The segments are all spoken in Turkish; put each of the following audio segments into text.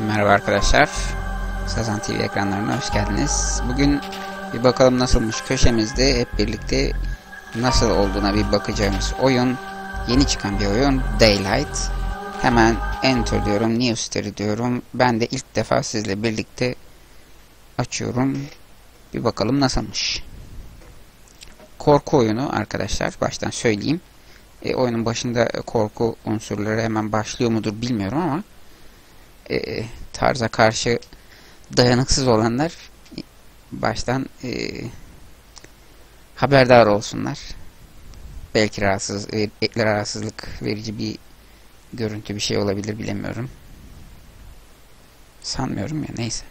Merhaba arkadaşlar. Sazan TV ekranlarına hoş geldiniz. Bugün bir bakalım nasılmış köşemizde hep birlikte nasıl olduğuna bir bakacağımız oyun. Yeni çıkan bir oyun Daylight. Hemen enter diyorum, new story diyorum. Ben de ilk defa sizle birlikte açıyorum. Bir bakalım nasılmış. Korku oyunu arkadaşlar baştan söyleyeyim. E, oyunun başında korku unsurları hemen başlıyor mudur bilmiyorum ama e, tarza karşı dayanıksız olanlar baştan e, haberdar olsunlar. Belki rahatsız, e, rahatsızlık verici bir görüntü bir şey olabilir bilemiyorum. Sanmıyorum ya neyse.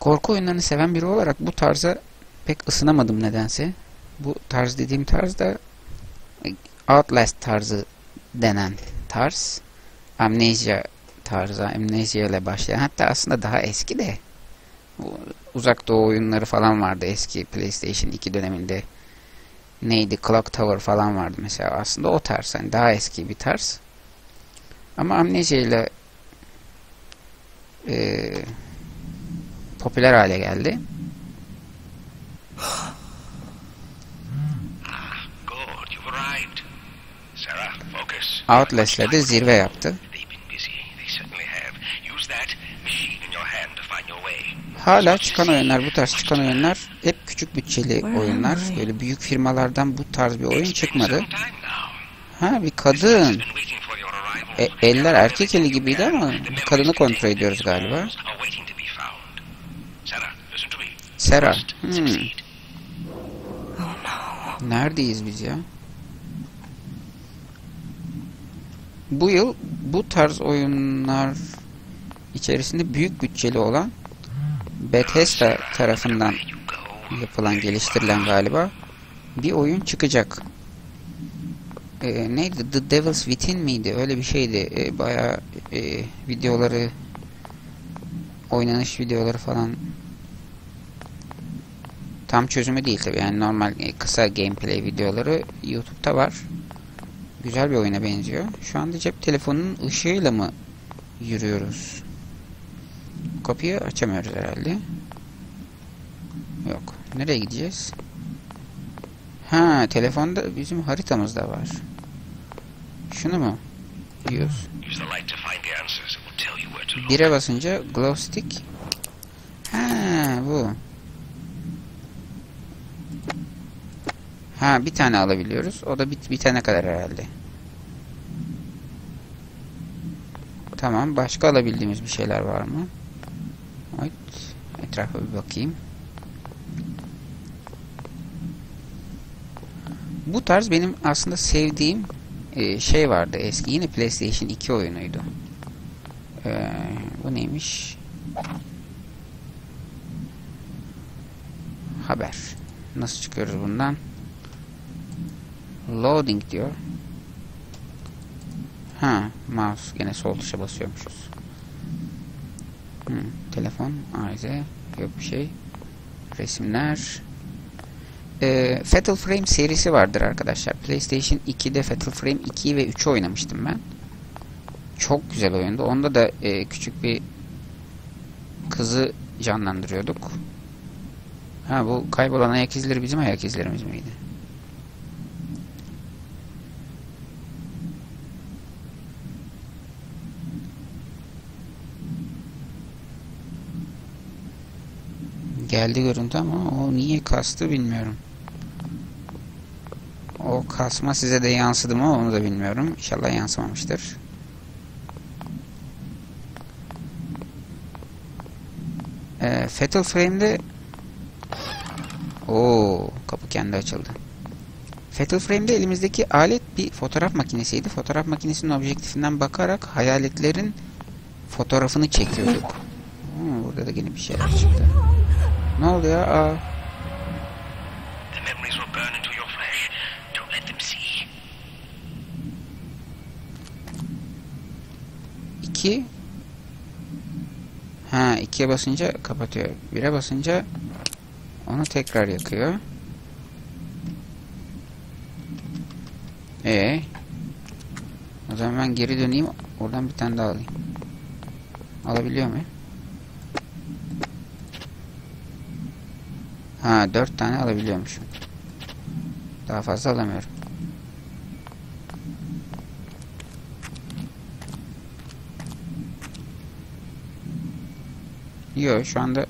Korku oyunlarını seven biri olarak bu tarza pek ısınamadım nedense. Bu tarz dediğim tarz da Outlast tarzı denen tarz. Amnesia tarzı, Amnesia ile başlayan hatta aslında daha eski de uzak doğu oyunları falan vardı eski PlayStation 2 döneminde. Neydi? Clock Tower falan vardı mesela. Aslında o tarz. Yani daha eski bir tarz. Ama Amnesia ile e, popüler hale geldi. Find your way. Hala çıkan oyunlar, bu tarz çıkan oyunlar hep küçük bütçeli oyunlar. Böyle büyük firmalardan bu tarz bir oyun çıkmadı. Ha bir kadın. E, eller erkek eli gibiydi ama bir kadını kontrol ediyoruz galiba. Sarah, listen to me. Sera. Must Hmm. succeed. Neredeyiz biz ya? Bu yıl bu tarz oyunlar içerisinde büyük bütçeli olan Bethesda tarafından yapılan, geliştirilen galiba bir oyun çıkacak. Ee, neydi? The Devil's Within miydi? Öyle bir şeydi. Ee, bayağı e, videoları oynanış videoları falan tam çözümü değil tabi. Yani normal e, kısa gameplay videoları YouTube'da var. Güzel bir oyuna benziyor. Şu anda cep telefonunun ışığıyla mı yürüyoruz? Kapıyı açamıyoruz herhalde. Yok. Nereye gideceğiz? Ha, telefonda bizim haritamızda var. Şunu mu? Diyoruz. Bire basınca glow stick. Ha, bu. Ha, bir tane alabiliyoruz. O da bit bitene kadar herhalde. Tamam, başka alabildiğimiz bir şeyler var mı? Evet. Etrafa bir bakayım. Bu tarz benim aslında sevdiğim e, şey vardı eski. Yine PlayStation 2 oyunuydu. Ee, bu neymiş? Haber. Nasıl çıkıyoruz bundan? Loading diyor. Ha, mouse gene sol tuşa basıyormuşuz. Hı, telefon, arıza, yok bir şey. Resimler. Ee, Fatal Frame serisi vardır arkadaşlar. PlayStation 2'de Fatal Frame 2 ve 3'ü oynamıştım ben. Çok güzel oyundu. Onda da e, küçük bir kızı canlandırıyorduk. Ha bu kaybolan ayak izleri bizim ayak izlerimiz miydi? Geldi görüntü ama o niye kastı bilmiyorum. O kasma size de yansıdı mı onu da bilmiyorum. İnşallah yansımamıştır. Ee, Fatal Frame'de Oo, kapı kendi açıldı. Fatal Frame'de elimizdeki alet bir fotoğraf makinesiydi. Fotoğraf makinesinin objektifinden bakarak hayaletlerin fotoğrafını çekiyorduk. Hmm, burada da yine bir şeyler çıktı. Ne oldu ya? Aa, The memories will burn into your flesh. Don't let them see. iki. Ha, ikiye basınca kapatıyor. Bire basınca onu tekrar yakıyor. E O zaman ben geri döneyim. Oradan bir tane daha alayım. Alabiliyor muyum? Ha dört tane alabiliyormuşum. Daha fazla alamıyorum. Yok şu anda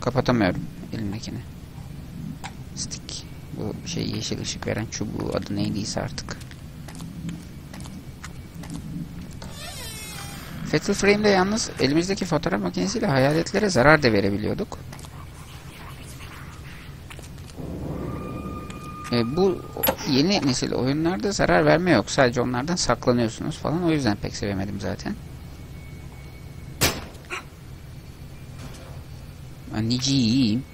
kapatamıyorum elimdekini. Stick. Bu şey yeşil ışık veren çubuğu adı neydiyse artık. Fatal Frame'de yalnız elimizdeki fotoğraf makinesiyle hayaletlere zarar da verebiliyorduk. E, bu yeni nesil oyunlarda zarar verme yok. Sadece onlardan saklanıyorsunuz falan. O yüzden pek sevemedim zaten. Anneciğim.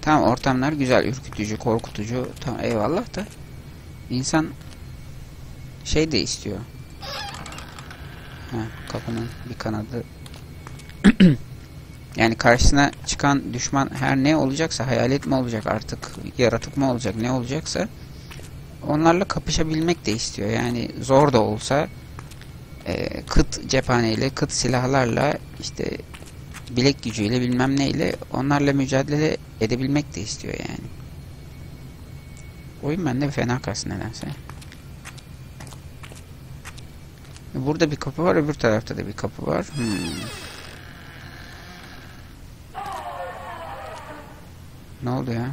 Tamam ortamlar güzel, ürkütücü, korkutucu. Tamam eyvallah da insan şey de istiyor. Ha, kapının bir kanadı. yani karşısına çıkan düşman her ne olacaksa hayalet mi olacak artık, yaratık mı olacak, ne olacaksa onlarla kapışabilmek de istiyor. Yani zor da olsa e, kıt cephaneyle, kıt silahlarla işte bilek gücüyle bilmem neyle onlarla mücadele edebilmek de istiyor yani. Oyun bende fena kalsın nedense. Burada bir kapı var, öbür tarafta da bir kapı var. Hmm. Ne oldu ya?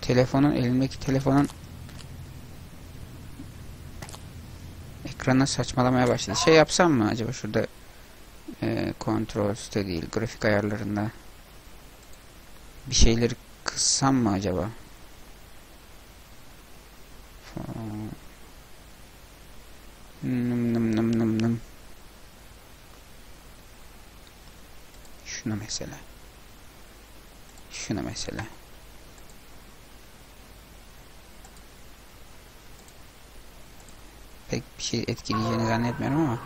Telefonun, elimdeki telefonun ekrana saçmalamaya başladı. Şey yapsam mı acaba şurada e, kontrol üstte değil, grafik ayarlarında bir şeyleri kıssam mı acaba? Nım nım nım nım nım. Şunu mesela. Şunu mesela. Pek bir şey etkileyeceğini zannetmiyorum ama.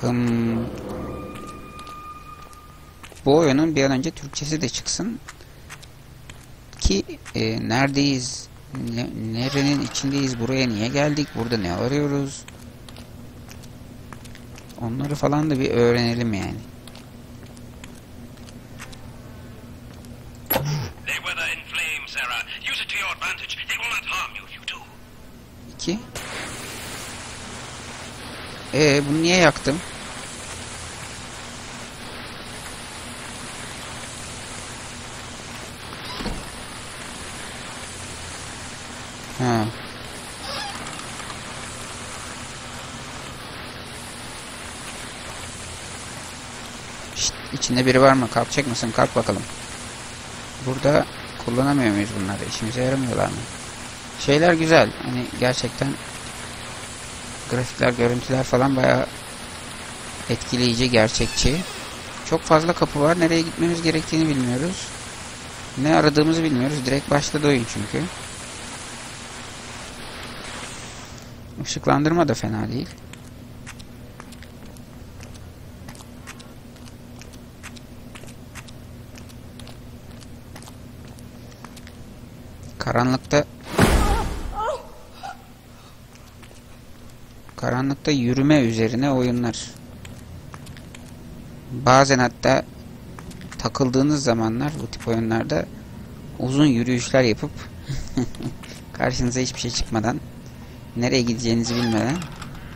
Hmm. Bu oyunun bir an önce Türkçesi de çıksın ki e, neredeyiz, ne, nerenin içindeyiz, buraya niye geldik, burada ne arıyoruz, onları falan da bir öğrenelim yani. İki. Ee, bunu niye yaktım? Ha. Şşt, içinde biri var mı? Kalkacak mısın? Kalk bakalım. Burada kullanamıyor muyuz bunları? İşimize yaramıyorlar mı? Şeyler güzel. Hani gerçekten grafikler, görüntüler falan bayağı etkileyici, gerçekçi. Çok fazla kapı var. Nereye gitmemiz gerektiğini bilmiyoruz. Ne aradığımızı bilmiyoruz. Direkt başladı oyun çünkü. Işıklandırma da fena değil. Karanlıkta Karanlıkta yürüme üzerine oyunlar. Bazen hatta takıldığınız zamanlar bu tip oyunlarda uzun yürüyüşler yapıp karşınıza hiçbir şey çıkmadan nereye gideceğinizi bilmeden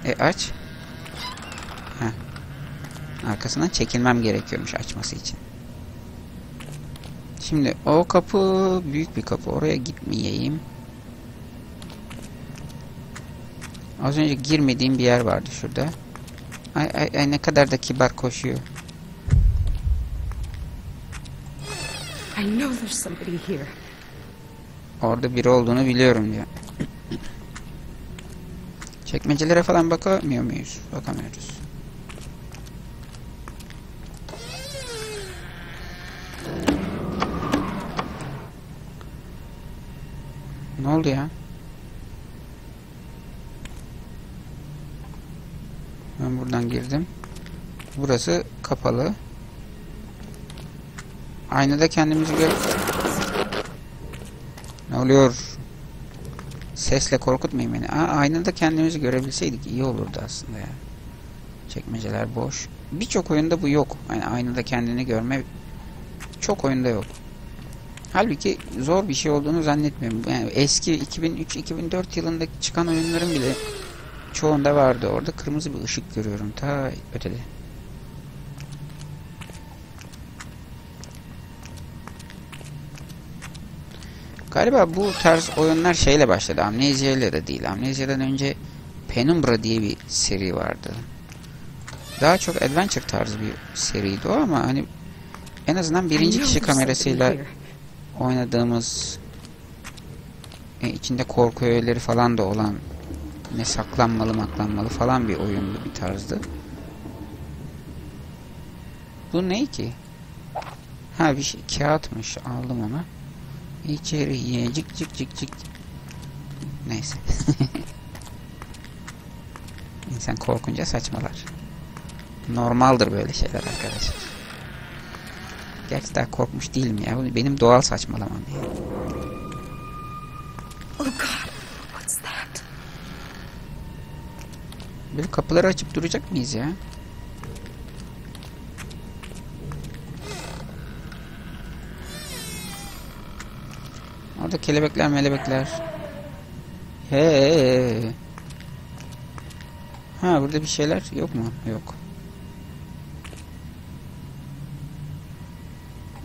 e aç Heh. arkasından çekilmem gerekiyormuş açması için. Şimdi o kapı büyük bir kapı. Oraya gitmeyeyim. Az önce girmediğim bir yer vardı şurada. Ay ay ay ne kadar da kibar koşuyor. I know there's somebody here. Orada biri olduğunu biliyorum diyor. Çekmecelere falan bakamıyor muyuz? Bakamıyoruz. Ne oldu ya? Ben buradan girdim. Burası kapalı. Aynada kendimizi gör... Ne oluyor? Sesle korkutmayın beni. Aa, aynada kendimizi görebilseydik iyi olurdu aslında ya. Çekmeceler boş. Birçok oyunda bu yok. Yani aynada kendini görme çok oyunda yok. Halbuki zor bir şey olduğunu zannetmiyorum. Yani eski 2003-2004 yılında çıkan oyunların bile çoğunda vardı. Orada kırmızı bir ışık görüyorum. Ta ötede. Galiba bu tarz oyunlar şeyle başladı. Amnesia ile de değil. Amnesia'dan önce Penumbra diye bir seri vardı. Daha çok adventure tarzı bir seriydi o ama hani en azından birinci kişi kamerasıyla oynadığımız e, içinde korku öğeleri falan da olan ne saklanmalı maklanmalı falan bir oyundu bir tarzdı. Bu ne ki? Ha bir şey kağıtmış aldım onu. İçeri ye cik cik cik cik. Neyse. İnsan korkunca saçmalar. Normaldir böyle şeyler arkadaşlar. Gerçi daha korkmuş değilim ya. Bu benim doğal saçmalamam ya. Oh God, what's that? Böyle kapıları açıp duracak mıyız ya? Orada kelebekler melebekler. He. Ha burada bir şeyler yok mu? Yok.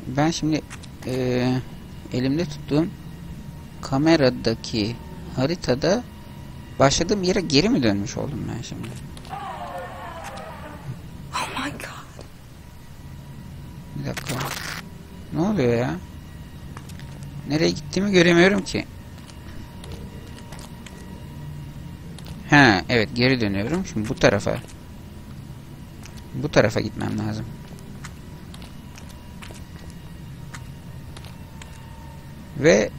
Ben şimdi eee, elimde tuttuğum kameradaki haritada başladığım yere geri mi dönmüş oldum ben şimdi? Oh my God. Bir dakika. Ne oluyor ya? Nereye gittiğimi göremiyorum ki. Ha, evet geri dönüyorum. Şimdi bu tarafa. Bu tarafa gitmem lazım. Ve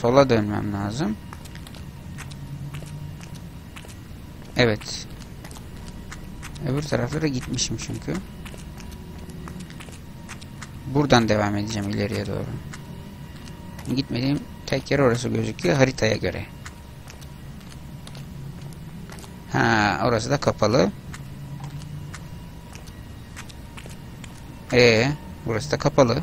sola dönmem lazım. Evet. Öbür taraflara gitmişim çünkü. Buradan devam edeceğim ileriye doğru. Gitmediğim tek yer orası gözüküyor haritaya göre. Ha, orası da kapalı. Ee, burası da kapalı.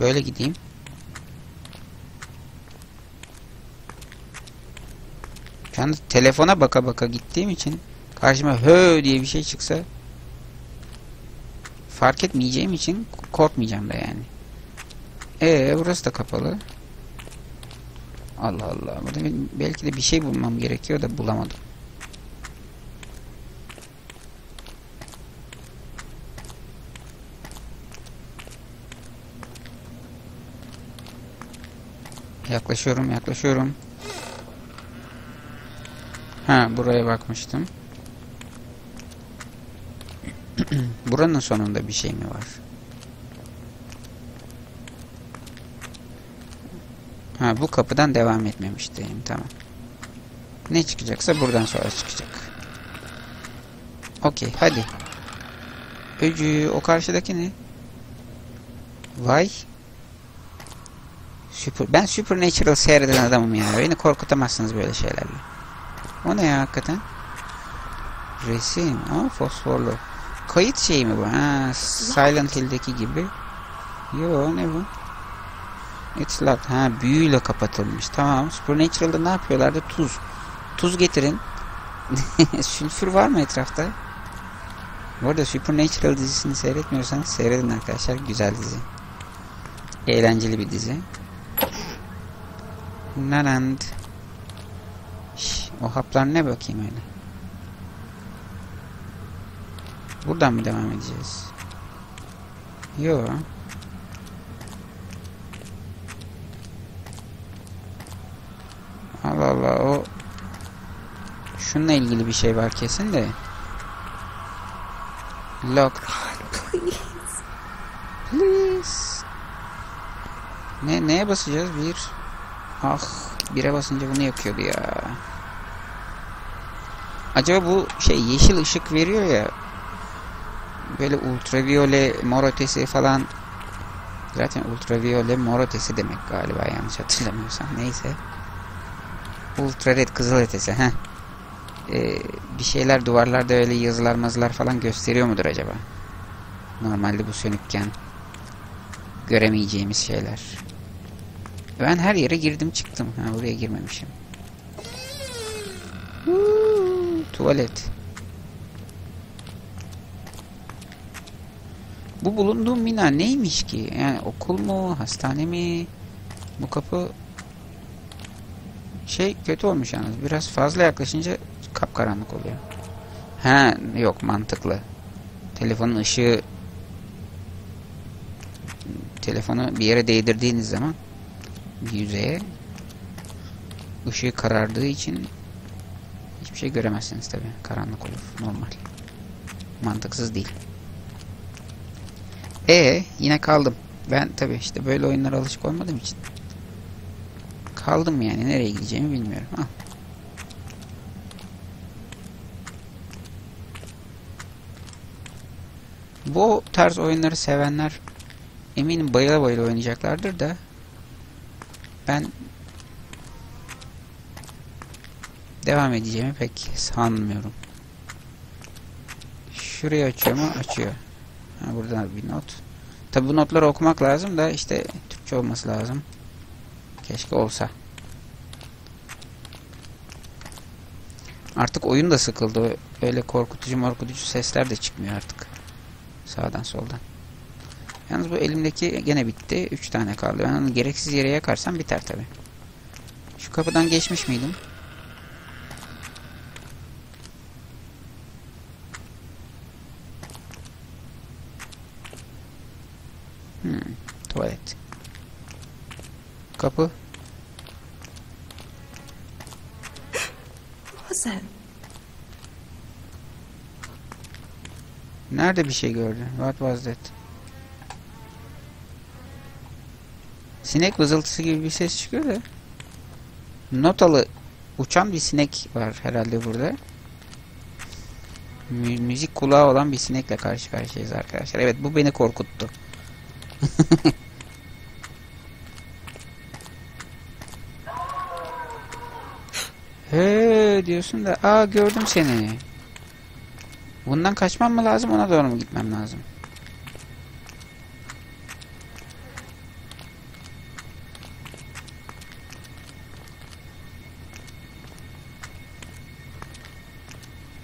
Böyle gideyim. Anda telefona baka baka gittiğim için karşıma hö diye bir şey çıksa fark etmeyeceğim için korkmayacağım da yani. Ee burası da kapalı. Allah Allah. Burada belki de bir şey bulmam gerekiyor da bulamadım. Yaklaşıyorum, yaklaşıyorum. Ha, buraya bakmıştım. Buranın sonunda bir şey mi var? Ha, bu kapıdan devam etmemiştim. Tamam. Ne çıkacaksa buradan sonra çıkacak. Okey, hadi. Öcü, o karşıdaki ne? Vay. Super, ben Supernatural seyreden adamım ya. Beni korkutamazsınız böyle şeylerle. O ne ya hakikaten? Resim. Aa fosforlu. Kayıt şeyi mi bu? Ha, Silent Hill'deki gibi. Yo ne bu? It's locked. Ha büyüyle kapatılmış. Tamam. Supernatural'da ne yapıyorlardı? Tuz. Tuz getirin. Sülfür var mı etrafta? Bu arada Supernatural dizisini seyretmiyorsanız seyredin arkadaşlar. Güzel dizi. Eğlenceli bir dizi. Nanand. O haplar ne bakayım öyle? Buradan mı devam edeceğiz? Yo. Allah Allah o şununla ilgili bir şey var kesin de. Lock. God, please. Please. Ne neye basacağız? Bir. Ah, bire basınca bunu yapıyordu ya. Acaba bu şey yeşil ışık veriyor ya. Böyle ultraviyole mor ötesi falan. Zaten ultraviyole mor ötesi demek galiba yanlış hatırlamıyorsam. Neyse. Ultrared kızıl ötesi. Heh. Ee, bir şeyler duvarlarda öyle yazılar mazılar falan gösteriyor mudur acaba? Normalde bu sönükken göremeyeceğimiz şeyler. Ben her yere girdim çıktım. Ha buraya girmemişim. Tuvalet. Bu bulunduğum bina neymiş ki? Yani okul mu, hastane mi? Bu kapı şey kötü olmuş yalnız. Biraz fazla yaklaşınca kapkaranlık oluyor. Ha yok mantıklı. Telefonun ışığı telefonu bir yere değdirdiğiniz zaman yüzeye ışığı karardığı için hiçbir şey göremezsiniz tabi. Karanlık olur. Normal. Mantıksız değil. E yine kaldım. Ben tabi işte böyle oyunlara alışık olmadığım için kaldım yani. Nereye gideceğimi bilmiyorum. Ah. Bu tarz oyunları sevenler eminim bayıla bayıla oynayacaklardır da ben devam edeceğimi pek sanmıyorum. Şurayı açıyor mu? Açıyor. Ha, buradan bir not. Tabi bu notları okumak lazım da işte Türkçe olması lazım. Keşke olsa. Artık oyun da sıkıldı. Öyle korkutucu morkutucu sesler de çıkmıyor artık. Sağdan soldan. Yalnız bu elimdeki gene bitti. Üç tane kaldı. Ben gereksiz yere yakarsam biter tabi. Şu kapıdan geçmiş miydim? Hmm, tuvalet. Kapı. That? Nerede bir şey gördün? What was that? Sinek vızıltısı gibi bir ses çıkıyor da. Notalı uçan bir sinek var herhalde burada. Mü- müzik kulağı olan bir sinekle karşı karşıyayız arkadaşlar. Evet bu beni korkuttu. He diyorsun da aa gördüm seni. Bundan kaçmam mı lazım ona doğru mu gitmem lazım?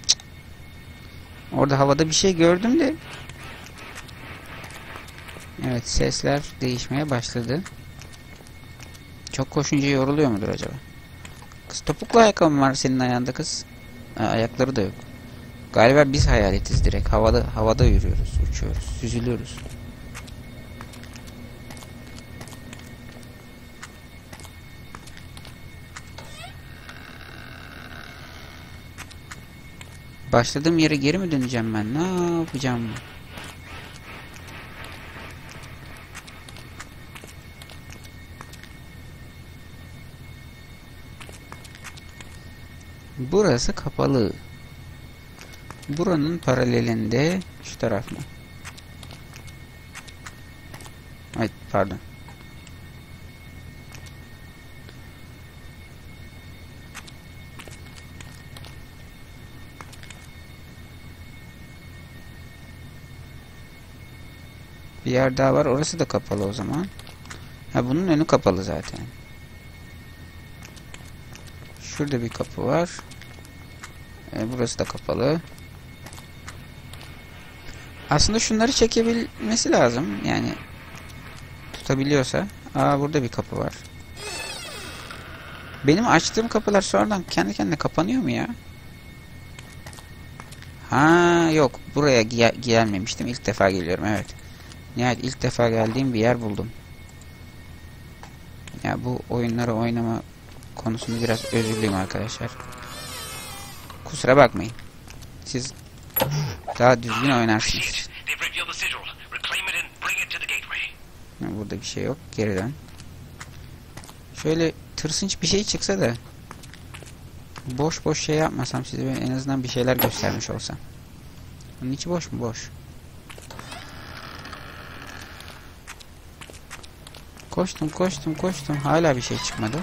Cık. Orada havada bir şey gördüm de. Evet sesler değişmeye başladı. Çok koşunca yoruluyor mudur acaba? Kız topuklu ayakkabı mı var senin ayağında kız? Ha, ayakları da yok. Galiba biz hayaletiz direkt. Havada havada yürüyoruz, uçuyoruz, süzülüyoruz. Başladığım yere geri mi döneceğim ben? Ne yapacağım? Burası kapalı. Buranın paralelinde şu taraf mı? Ay pardon. Bir yer daha var. Orası da kapalı o zaman. Ha bunun önü kapalı zaten. Şurada bir kapı var. E, burası da kapalı. Aslında şunları çekebilmesi lazım. Yani tutabiliyorsa. Aa burada bir kapı var. Benim açtığım kapılar sonradan kendi kendine kapanıyor mu ya? Ha yok. Buraya gel gelmemiştim. İlk defa geliyorum. Evet. Nihayet ilk defa geldiğim bir yer buldum. Ya bu oyunları oynama konusunda biraz özürlüyüm arkadaşlar. Kusura bakmayın. Siz daha düzgün oynarsınız. Burada bir şey yok. Geri dön. Şöyle tırsınç bir şey çıksa da boş boş şey yapmasam size en azından bir şeyler göstermiş olsam. Bunun içi boş mu? Boş. Koştum koştum koştum hala bir şey çıkmadı.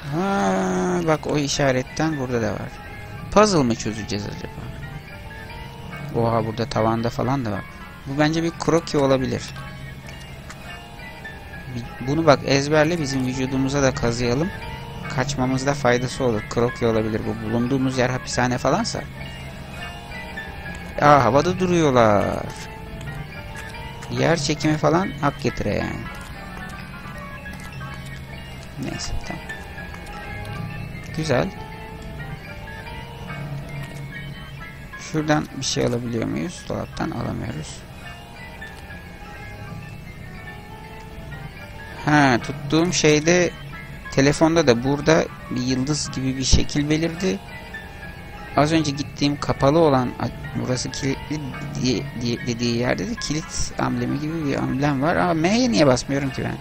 Ha, bak o işaretten burada da var. Puzzle mı çözeceğiz acaba? Oha burada tavanda falan da var. Bu bence bir kroki olabilir. Bunu bak ezberle bizim vücudumuza da kazıyalım. Kaçmamızda faydası olur. Kroki olabilir bu. Bulunduğumuz yer hapishane falansa. Aa havada duruyorlar. Yer çekimi falan hak getire yani. Güzel. Şuradan bir şey alabiliyor muyuz? Dolaptan alamıyoruz. Ha tuttuğum şeyde telefonda da burada bir yıldız gibi bir şekil belirdi. Az önce gittiğim kapalı olan burası kilitli diye, diye- dediği yerde de kilit amblemi gibi bir amblem var. Ama M'ye niye basmıyorum ki ben?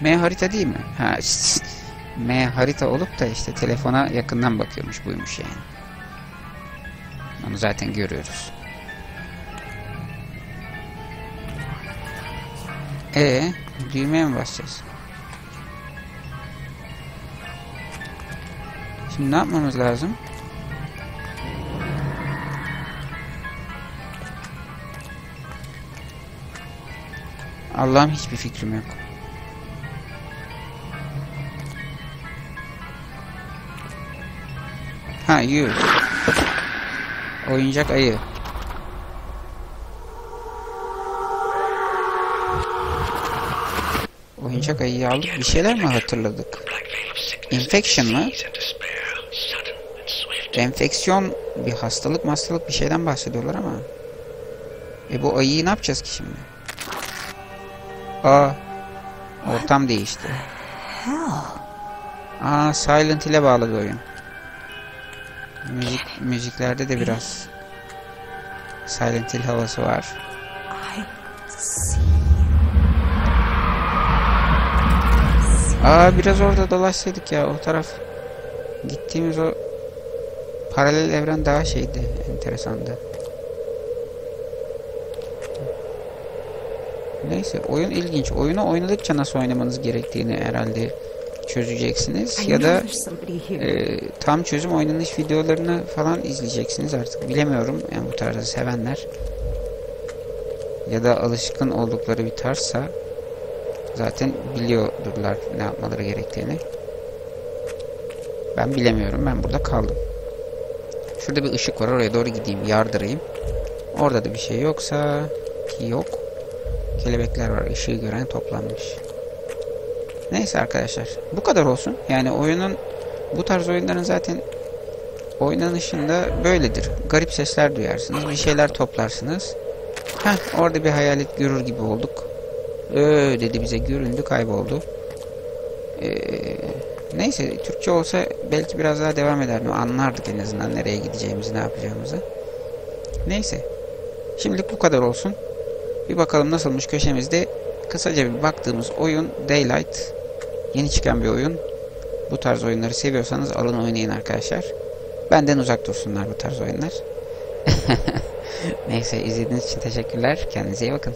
M harita değil mi? Ha M harita olup da işte telefona yakından bakıyormuş buymuş yani. Onu zaten görüyoruz. E düğmeye mi basacağız? Şimdi ne yapmamız lazım? Allah'ım hiçbir fikrim yok. Ha yüz. Oyuncak ayı. Oyuncak ayıyı aldık. Bir şeyler mi hatırladık? Infection mı? Enfeksiyon bir hastalık hastalık bir şeyden bahsediyorlar ama. E bu ayıyı ne yapacağız ki şimdi? Aa. Ortam değişti. Aa Silent ile bağlı bir oyun. Müzik, müziklerde de biraz Silent Hill havası var. Aa biraz orada dolaşsaydık ya o taraf. Gittiğimiz o paralel evren daha şeydi, enteresandı. Neyse oyun ilginç. Oyunu oynadıkça nasıl oynamanız gerektiğini herhalde çözeceksiniz. Ya da e, tam çözüm oynanış videolarını falan izleyeceksiniz artık. Bilemiyorum yani bu tarzı sevenler. Ya da alışkın oldukları bir tarzsa zaten biliyordurlar ne yapmaları gerektiğini. Ben bilemiyorum. Ben burada kaldım. Şurada bir ışık var. Oraya doğru gideyim. Yardırayım. Orada da bir şey yoksa ki yok. Kelebekler var. Işığı gören toplanmış. Neyse arkadaşlar. Bu kadar olsun. Yani oyunun bu tarz oyunların zaten oynanışında böyledir. Garip sesler duyarsınız. Bir şeyler toplarsınız. Heh, orada bir hayalet görür gibi olduk. Öö dedi bize göründü kayboldu. Ee, neyse Türkçe olsa belki biraz daha devam ederdi. Anlardık en azından nereye gideceğimizi ne yapacağımızı. Neyse. Şimdilik bu kadar olsun. Bir bakalım nasılmış köşemizde. Kısaca bir baktığımız oyun Daylight. Yeni çıkan bir oyun. Bu tarz oyunları seviyorsanız alın oynayın arkadaşlar. Benden uzak dursunlar bu tarz oyunlar. Neyse izlediğiniz için teşekkürler. Kendinize iyi bakın.